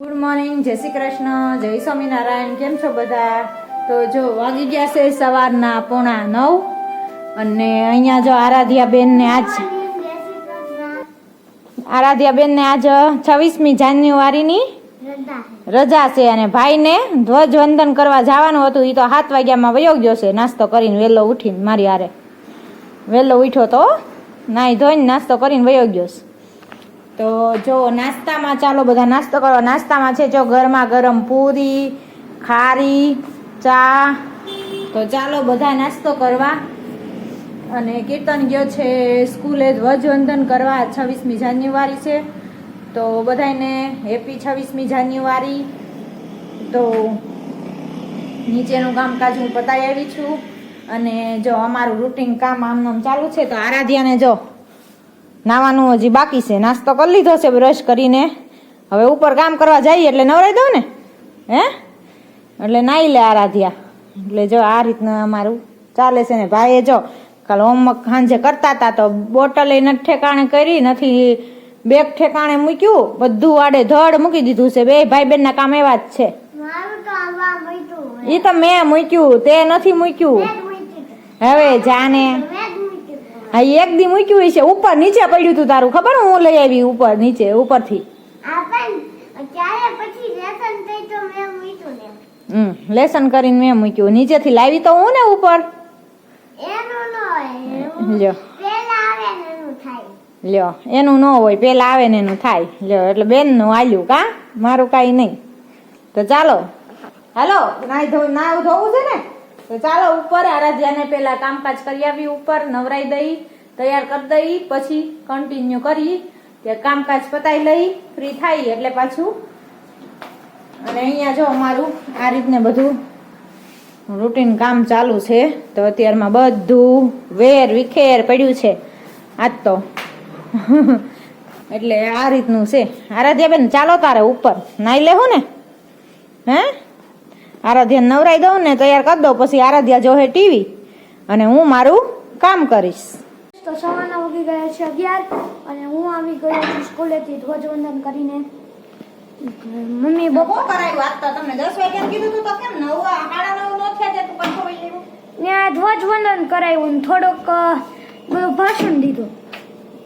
Good morning જય શ્રી કૃષ્ણ, જય સ્વામિનારાયણ, કેમ છો બધા? તો જો વાગી ગયા છે સવારના પોણા નવ અને અહીંયા જો આરાધ્યા બેનને આજ આરાધ્યા બેનને આજ છવ્વીસમી જાન્યુઆરીની રજા છે અને ભાઈને ધ્વજવંદન કરવા જવાનું હતું. એ તો સાત વાગ્યામાં વયો ગયો છે. નાસ્તો કરીને વહેલો ઉઠીને મારી હારે. વહેલો ઉઠ્યો તો નાઈ ધોઈને નાસ્તો કરીને વયો ગયો છે. તો જો નાસ્તામાં ચાલો બધા નાસ્તો કરો. નાસ્તામાં છે જો ગરમા ગરમ પૂરી, ખારી, ચા. તો ચાલો બધા નાસ્તો કરવા. અને કીર્તન ગયો છે સ્કૂલે ધ્વજવંદન કરવા છવ્વીસમી જાન્યુઆરી છે. તો બધાને હેપી છવ્વીસમી જાન્યુઆરી. તો નીચેનું કામકાજ હું પતાવી આવી છું. અને જો અમારું રૂટીન કામ આમ ચાલુ છે, તો આરાધ્યાને જો નાવાનું હજી બાકી છે. નાસ્તો કરી લીધો છે બ્રશ કરીને. હવે ઉપર કામ કરવા જઈએ એટલે નવરાઈ દઉં ને? હે? એટલે નાઈ લે આરાધ્યા. એટલે જો આ રીતનું અમારું ચાલે છે ને ભાઈએ જો કાલ હોમવર્ક સાંજે કરતા હતા તો બોટલ એ નથી ઠેકાણે કરી નથી બેગ ઠેકાણે મૂક્યું. બધું વાડે ધડ મૂકી દીધું છે. બે ભાઈ બેનના કામ એવા જ છે. એ તો મેં મૂક્યું તે નથી મૂક્યું. હવે જાને. હા એક દી મૂક્યું છે ઉપર નીચે પડ્યું તું તારું. ખબર હું લઈ આવી ઉપર નીચે ઉપરથી. ને. હમ લેસન કરીને મેં મૂક્યું. નીચેથી લાવી તો હું ને ઉપર? ન લ્યો. ને એનું લ્યો એનું ન હોય પેલા આવે ને એનું થાય. લ્યો એટલે બેનનું આલ્યું કા? મારું કાંઈ નહીં. તો ચાલો. હાલો નાઈ ધો નાવ ધોવું છે ને? તો ચાલો ઉપર આરાધ્યાને પેલા કામકાજ કરી આવી, ઉપર નવરાઈ દઈ, તૈયાર કરી દઈ, પછી કન્ટિન્યુ કરી, તે કામકાજ પતાઈ લઈ ફ્રી થાય એટલે પાછું. અને અહીંયા જો અમારું આ રીતને બધું રૂટીન કામ ચાલુ છે, તો અત્યારમાં બધું વેર વિખેર પડ્યું છે. આજ તો. એટલે આ રીતનું છે. આરાધ્યાબેન ચાલો તારે ઉપર. નાઈ લેવું ને? હે? આરાધ્યા નવરાઈ દઉં ને તૈયાર કરી દઉં પછી આરાધ્યા જોહે ટીવી અને હું મારું કામ કરીશ. તો સવારના ઉગી ગયા છે અગિયાર અને હું આવી ગયો છું સ્કૂલેથી ધ્વજવંદન કરીને. મમ્મી બપોર કરાયું આજ તો તમને દસ વાગ્યા કીધું તું તો કેમ નવ સાડા નવ નો થયા છે તું પાછો વહી લેવું ત્યાં ધ્વજવંદન કરાયું ને થોડોક બધું ભાષણ દીધું.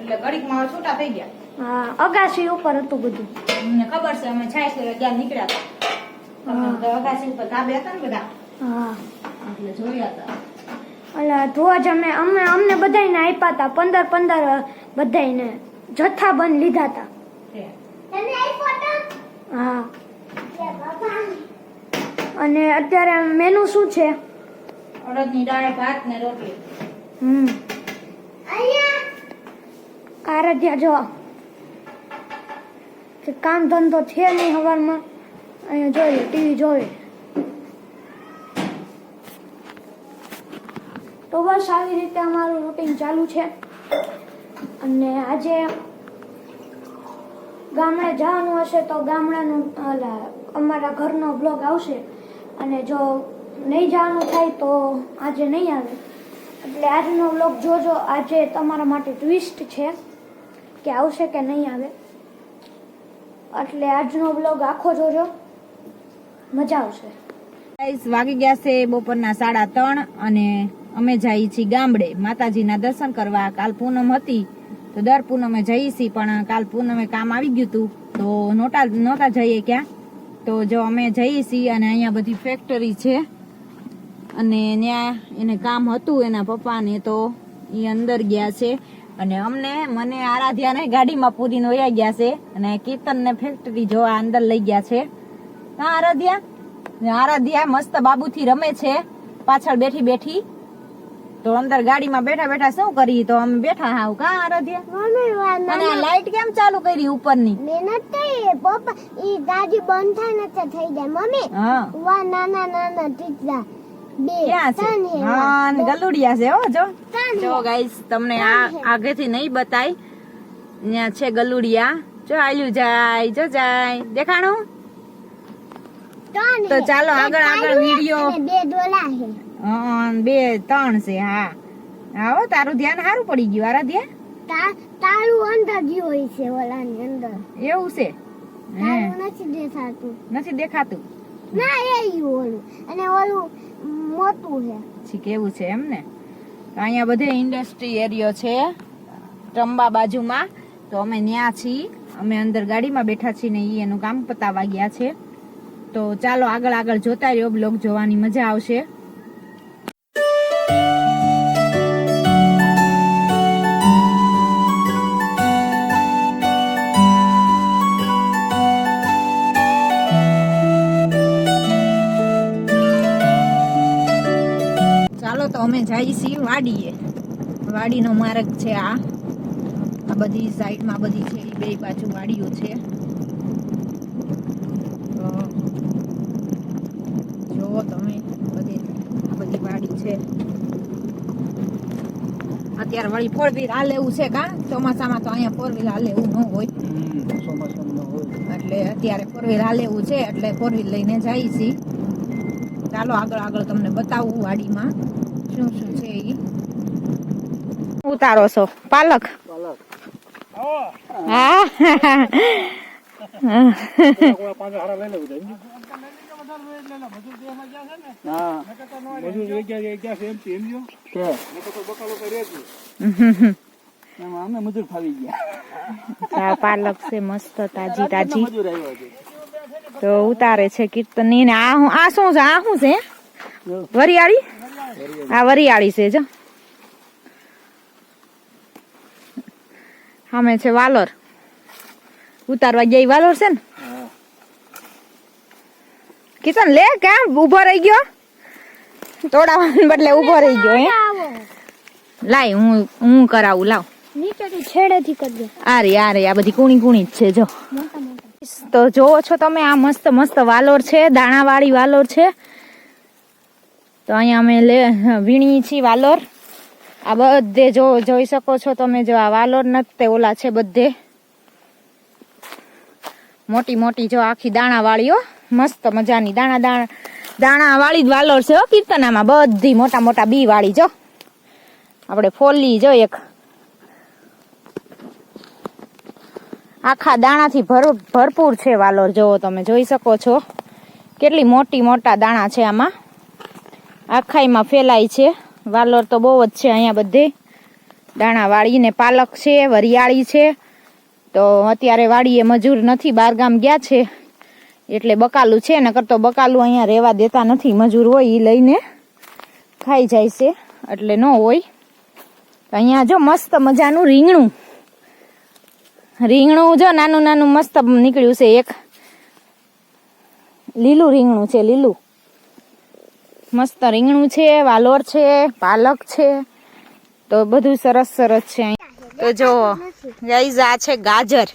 એટલે ઘડીકમાં છૂટા થઈ ગયા. હા અગાસી ઉપર હતું બધું. મને ખબર છે અમે છાય છે નીકળ્યા હતા. અગાસી ઉપર ધાબે હતા ને બધા? એટલે જોયા હતા. એટલે ધ્વજ અમે અમે અમને બધાયને આપ્યા હતા પંદર પંદર બધાયને જથ્થાબંધ લીધા હતા. હા. અને અત્યારે મેનુ શું છે? અડદની દાળ ભાત ને રોટલી. હમ. આરાધ્યા જો. કામ ધંધો છે નહીં હવારમાં. અહીંયા જોઈએ, ટીવી જોઈએ. તો બસ આવી રીતે અમારું રૂટીન ચાલુ છે. અને આજે ગામડે જવાનું હશે તો ગામડાનું અમારા ઘરનો બ્લોગ આવશે. અને જો નહીં જવાનું થાય તો આજે નહીં આવે. એટલે આજનો બ્લોગ જોજો. આજે તમારા માટે ટ્વિસ્ટ છે કે આવશે કે નહીં આવે. એટલે આજનો બ્લોગ આખો જોજો. મજા આવશે. ગાઈસ વાગી ગયા છે બપોરના સાડા ત્રણ અને અમે જઈએ છીએ ગામડે. માતાજીના દર્શન કરવા. કાલ પૂનમ હતી તો દર પૂનમે જઈએ છીએ, પણ કાલ પૂનમે કામ આવી ગયું હતું. તો નોટા નહોતા જઈએ ક્યાં? તો જો અમે જઈએ છીએ અને અહીંયા બધી ફેક્ટરી છે. અને ત્યાં એને કામ હતું એના પપ્પાને તો એ અંદર ગયા છે. અને અમને, મને આરાધ્યાને ગાડીમાં પૂરીને વયા ગયા છે. અને કીર્તનને ફેક્ટરી જોવા અંદર લઈ ગયા છે. હા આરાધ્યા. આરાધ્યા મસ્ત બાબુ થી રમે છે. પાછળ બેઠી બેઠી. તો અંદર ગાડીમાં બેઠા બેઠા શું કરી? તો અમે બેઠા હાવ કા આરાધ્યા? અને આ લાઈટ કેમ ચાલુ કરી ઉપરની? મહેનત થઈ પપ્પા ઈ ગાડી બંધ થાય ને થઈ જાય. મમ્મી હા. વા નાના નાના ટીચા. ગલુડિયા છે હો જો. જો ગાઈસ તમને આ આગેથી નહીં બતાય. ત્યાં છે ગલુડિયા. જો આલ્યું જાય જો જાય. દેખાણું? તો. ચાલો આગળ આગળ વીડિયો. બે ડોલા છે હં, બે ત્રણ છે હા. આવો તારું ધ્યાન સારું પડી ગયું આરાધ્યા. તા તારું અંદર ગયું હોય છે ઓલાની અંદર. એવું છે? તારું નથી દેખાતું. નથી દેખાતું? ના એ ઓલું. અને ઓલું મોટું છે છી કેવું છે એમ ને? અહીંયા બધે ઇન્ડસ્ટ્રી એરિયો છે ટંબા બાજુમાં. તો અમે ત્યાં છીએ. અમે અંદર ગાડીમાં બેઠા છીએ ને એનું કામ પતાવા ગયા છે. તો ચાલો આગળ આગળ જોતા રહ્યો. બ્લોગ જોવાની મજા આવશે. ચાલો તો અમે જઈએ છીએ વાડીએ. વાડીનો માર્ગ છે આ. આ બધી સાઈડમાં બધી છે, એ બે બાજુ વાડીઓ છે તો જુઓ તમે બધી આ બધી વાડી છે અત્યારે વળી ફોર વ્હીલ હાલે લેવું છે કા? ચોમાસામાં તો અહીંયા ફોર વ્હીલ હાલે એવું ન હોય. એટલે અત્યારે ફોર વ્હીલ આ એવું છે એટલે ફોર વ્હીલ લઈને જઈએ છીએ ચાલો આગળ આગળ તમને બતાવું વાડીમાં શું શું છે એ ઉતારો છો પાલક? હા અમે મજૂર ફાવી ગયા આ પાલક છે મસ્ત તાજી તાજી. મજૂર આવ્યો છે. તો ઉતારે છે કીર્તનની આ હું આ શું છે? આ શું છે? વરિયાળી? આ વરિયાળી છે જો. સામે છે વાલોર. ઉતારવા ગયા વાલોર છે ને. કિશન લે કેમ ઊભો રહી ગયો? તોડાવાને બદલે ઊભો રહી ગયો હે? લાય હું હું કરાવું લાવ. નીચેથી છેડેથી કરજો. આરે આરે આ બધી કુણી કુણી જ છે જો. તો જોવો છો તમે આ મસ્ત મસ્ત વાલોર છે દાણાવાળી વાલોર છે. તો અહીંયા અમે લે વીણી છીએ વાલોર. આ બધે જો જોઈ શકો છો તમે જો આ વાલોર નથી ઓલા છે બધે. મોટી મોટી જો આખી દાણાવાળીઓ મસ્ત મજાની દાણા દાણા દાણાવાળી જ વાલોર છે કીર્તનામાં. બધી મોટા મોટા બી વાળી જો આપણે ફોલી જો એક. આખા દાણાથી ભર ભરપૂર છે વાલોર. જોવો તમે, જોઈ શકો છો. કેટલી મોટી મોટા દાણા છે આમાં. આખાઈમાં ફેલાય છે. વાલોર તો બહુ જ છે અહીંયા બધે. દાણા વાળીને પાલક છે, વરિયાળી છે. તો અત્યારે વાડીએ મજૂર નથી, બારગામ ગયા છે. એટલે બકાલું છે નકર તો બકાલું અહીંયા રહેવા દેતા નથી. મજૂર હોય એ લઈને ખાઈ જાય છે, એટલે ન હોય. અહીંયા જો મસ્ત મજાનું રીંગણું. રીંગણું જો નાનું નાનું મસ્ત નીકળ્યું છે એક. લીલું રીંગણું છે, લીલું. મસ્ત રીંગણું છે, વાલોર છે, પાલક છે. તો બધું સરસ સરસ છે. તો જો, ગાઈઝ, આ છે ગાજર.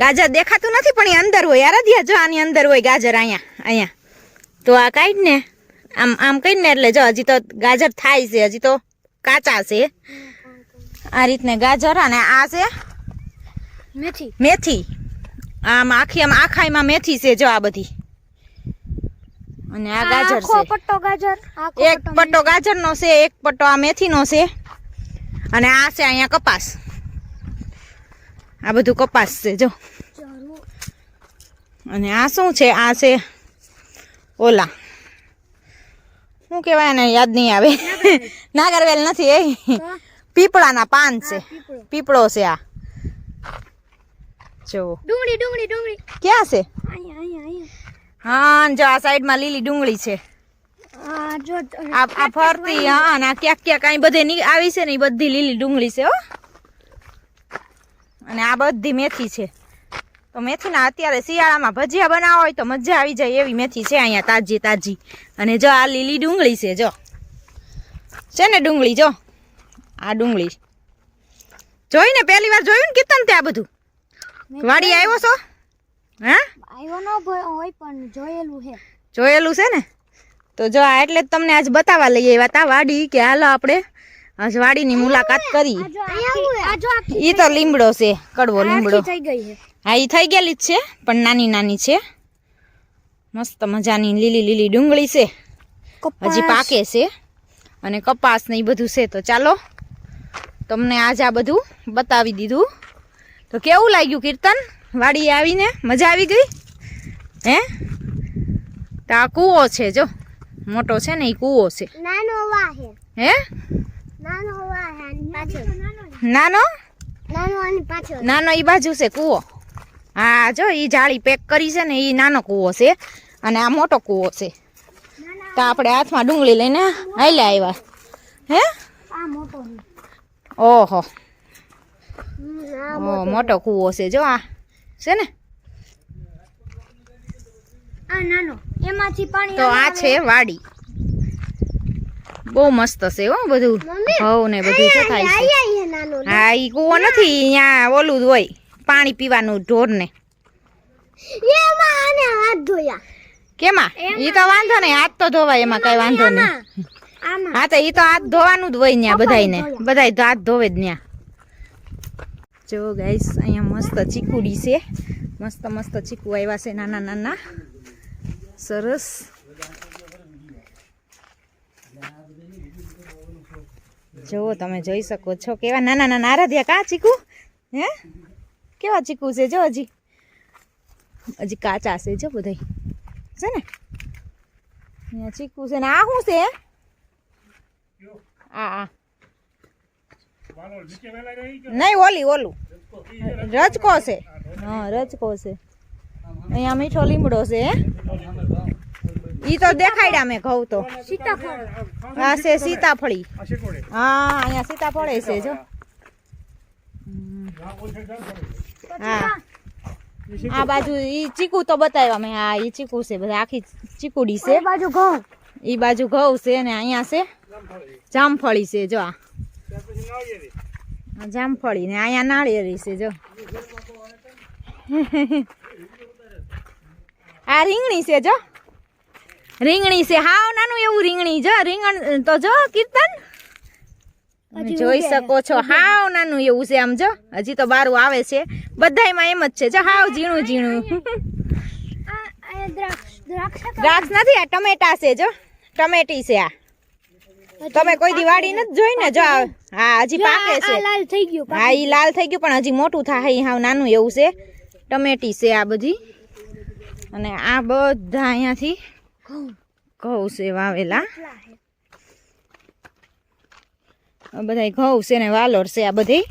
ગાજર દેખાતું નથી પણ એ અંદર હોય. આરાધ્યા જો આની અંદર હોય ગાજર અહીંયા અહીંયા. તો આ કાઢ ને. આમ આમ કઈ ને એટલે જો હજી તો ગાજર થાય છે હજી તો કાચા છે. આ રીતને ગાજર અને આ છે મેથી. મેથી. આમ આખી આમ આખાઈમાં મેથી છે જો આ બધી. અને આ ગાજર છે. પટ્ટો ગાજર એક પટ્ટો ગાજરનો છે એક પટ્ટો આ મેથીનો છે. અને આ છે અહીંયા કપાસ. આ બધું કપાસ છે જો. અને આ શું છે? આ છે ઓલા. શું કહેવાય ને યાદ નહીં આવે. નાગરવેલ નથી એ. પીપળાના પાન છે. પીપળો. છે આ. જો. ડુંગળી ડુંગળી ડુંગળી. ક્યાં છે? હા જો આ સાઈડમાં લીલી ડુંગળી છે. આ ફરતી હા આ ક્યાંક ક્યાંક અહીં બધે આવી છે ને એ બધી લીલી ડુંગળી છે હો. અને આ બધી મેથી છે. તો મેથીના અત્યારે શિયાળામાં ભજીયા બનાવવા હોય તો મજા આવી જાય એવી મેથી છે અહીંયા તાજી તાજી. અને જો આ લીલી ડુંગળી છે જો. છે ને ડુંગળી જો. આ ડુંગળી. જોઈને પહેલી વાર જોયું ને કીર્તન ત્યાં બધું? વાડી આવ્યો છો? હા? આવ્યો ન હોય પણ જોયેલું છે. જોયેલું છે ને? તો જો આ એટલે જ તમને આજ બતાવવા લઈ આવ્યા તા વાડી કે હાલો આપણે વાડીની મુલાકાત કરી. ઈ તો લીમડો છે કડવો લીમડો. હા ઈ થઈ ગયેલી જ છે પણ નાની નાની છે. મસ્ત મજાની લીલી લીલી ડુંગળી છે. હજી પાકે છે. અને કપાસ ને એ બધું છે. તો ચાલો તમને આજ આ બધું બતાવી દીધું. તો કેવું લાગ્યું કીર્તન? વાડીએ આવીને મજા આવી ગઈ? હે? તો આ કૂવો છે જો. મોટો છે ને એ કૂવો છે. હે હે નાનો વા હે આની પાછળ નાનો? નાનો ઈ બાજુ છે કૂવો. હા જો ઈ જાળી પેક કરી છે ને ઈ નાનો કૂવો છે. અને આ મોટો કૂવો છે. તો આપણે હાથમાં ડુંગળી લઈને હાલ્યા આવ્યા હે? ઓહો. ઓ મોટો કૂવો છે જો આ. છે ને? આ નાનો. એમાંથી પાણી તો આ છે વાડી. બહુ મસ્ત છે હો બધું. હવ ને બધું શું થાય છે હે ઈ કૂવો નથી અહીંયા ઓલું જ હોય પાણી પીવાનું હાથ ધોયા. કેમાં? ઈ તો વાંધો નહીં હાથ તો ધોવાય એમાં કઈ વાંધો નહીં. હા તો ઈ તો હાથ ધોવાનું જ હોય ત્યાં બધાયને. બધાય તો હાથ ધોવે જ ત્યાં જો ગાઈસ અહીંયા મસ્ત ચીકુડી છે. મસ્ત મસ્ત ચીકુ આવ્યા છે નાના નાના. સરસ. જો તમે જોઈ શકો છો કેવા નાના નાના આરાધ્યા કા ચીકુ? હે? કેવા ચીકુ છે? જો હજી. હજી કાચા છે, જો બધા છે ને? ચીકુ છે ને આ શું છે? આ આ. નહીં, ઓલી, ઓલું. રજકો છે. હા, રજકો છે. અહીંયા મીઠો લીમડો છે, હે? ઈ તો દેખાડ્યા મેં ઘઉં તો. સીતાફળ. આ છે સીતાફળી. હા અહીંયા સીતાફળે છે જો. હા. આ બાજુ ઈ ચીકુ તો બતાવ્યા મેં. હા ઈ ચીકુ છે બધા આખી ચીકુડી છે. એ બાજુ ઘઉં. ઈ બાજુ ઘઉં છે ને અહીંયા છે. જામફળી છે જો આ. આ જામફળી ને અહીંયા નાળિયેરી છે જો. આ રીંગણી છે જો. રીંગણી છે. હાવ નાનું એવું રીંગણી. જો રીંગણ તો જો કીર્તન. જોઈ શકો છો. હાવ નાનું એવું છે આમ જો. હજી તો બારું આવે છે. બધાયમાં એમ જ છે. જો હાવ ઝીણું ઝીણું. દ્રાક્ષ નથી આ ટમેટા છે જો. ટમેટી છે આ. તમે કોઈ દિવાળી નથી જોઈ ને? જો હા હજી પાકે છે. લાલ થઈ ગયું હા ઈ લાલ થઈ ગયું પણ હજી મોટું થાય. હાવ નાનું એવું છે. ટમેટી છે આ બધી. અને આ બધા અહીંયાથી ઘઉં છે વાવેલા બધા ઘઉં છે ને વાલોર છે આ બધી.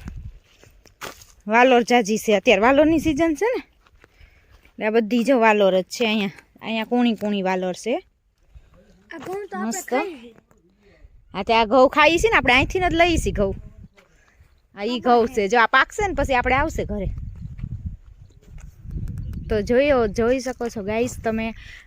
વાલોર જાજી છે. અત્યારે વાલોરની સિઝન છે ને? એટલે આ બધી જો વાલોર જ છે અહીંયા. અહીંયા કુણી કુણી વાલોર છે. આ તો મસ્ત. હા તે આ ઘઉં ખાઈ છે ને આપણે અહીંથી જ લઈએ છીએ ઘઉં. આ ઈ ઘઉં છે. જો આ પાકશે ને પછી આપણે આવશે ઘરે. તો જોયો જોઈ શકો છો ગાઈસ તમે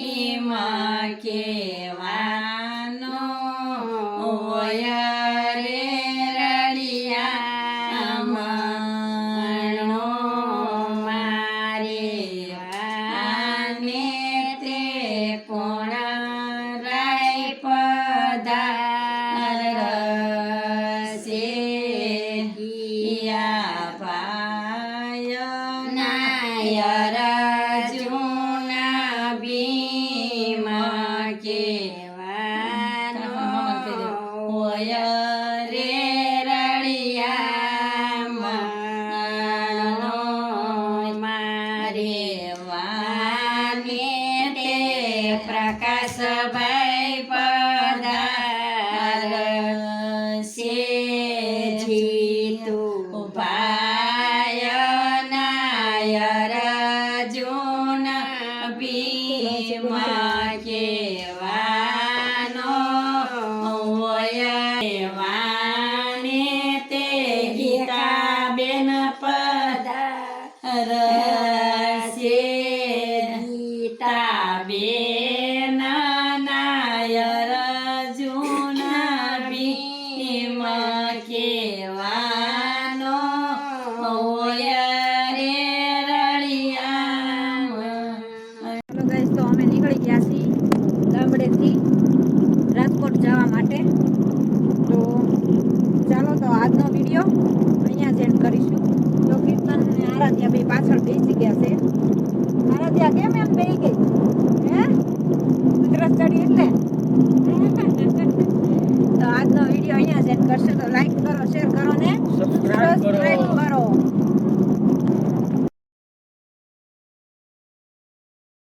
ભીમ કેવાનો હોય જૂન